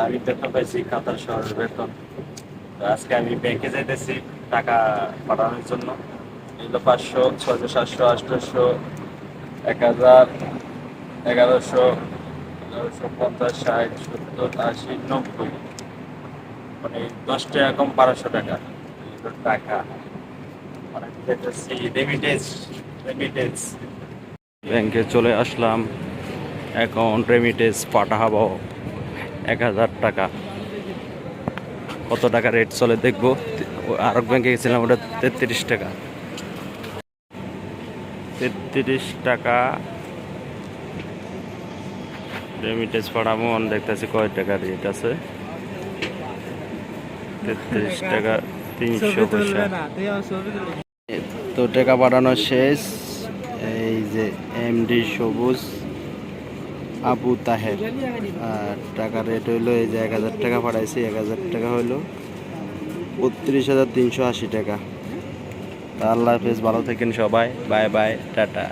আমি পাইছি শহরের বেতন। আজকে আমি টাকা পাঠানোর জন্য। পাঁচশো, ছয়শো, সাতশো এক হাজার এগারোশো এগারোশো পঞ্চাশ সত্তর, আশি, নব্বই। মানে বারোশো টাকা। টাকা। মানে ব্যাংকে চলে আসলাম। অ্যাকাউন্ট রেমিটেন্স পাঠাবো। এক হাজার টাকা। কত টাকা রেট চলে দেখব। আরব ব্যাংকে গেছিলাম, ওটা তেত্রিশ টাকা। তেত্রিশ টাকা। রেমিটেন্স পাঠাবো দেখতেছি কয় টাকা রেট আছে। তেত্রিশ টাকা, তিনশো পয়সা। তো টাকা পাঠানো শেষ। এই যে এমডি সবুজ। আবু তাহের। আর টাকার রেট হইল এই যে এক হাজার টাকা পাঠাইছি এক হাজার টাকা হইল বত্রিশ হাজার তিনশো আশি টাকা। আল্লাহ হাফেজ, ভালো থাকেন সবাই। Bye bye, tata.